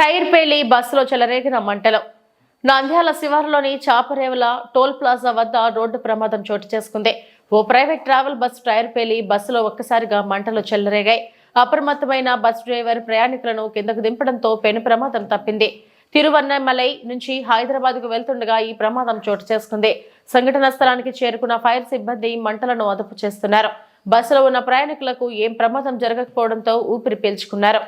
Tyre పేలి బస్సులో చెలరేగిన మంటలు. నంద్యాల శివారులోని చాపరేవల టోల్ ప్లాజా వద్ద రోడ్డు ప్రమాదం చోటు చేసుకుంది. ఓ ప్రైవేట్ ట్రావెల్ బస్సు టైర్ పేలి బస్సులో ఒక్కసారిగా మంటలు చెలరేగాయి. అప్రమత్తమైన బస్ డ్రైవర్ ప్రయాణికులను కిందకు దింపడంతో పెను ప్రమాదం తప్పింది. తిరువన్నమలై నుంచి హైదరాబాద్కు వెళ్తుండగా ఈ ప్రమాదం చోటు చేసుకుంది. సంఘటన స్థలానికి చేరుకున్న ఫైర్ సిబ్బంది మంటలను అదుపు చేస్తున్నారు. బస్సులో ఉన్న ప్రయాణికులకు ఏం ప్రమాదం జరగకపోవడంతో ఊపిరి పీల్చుకున్నారు.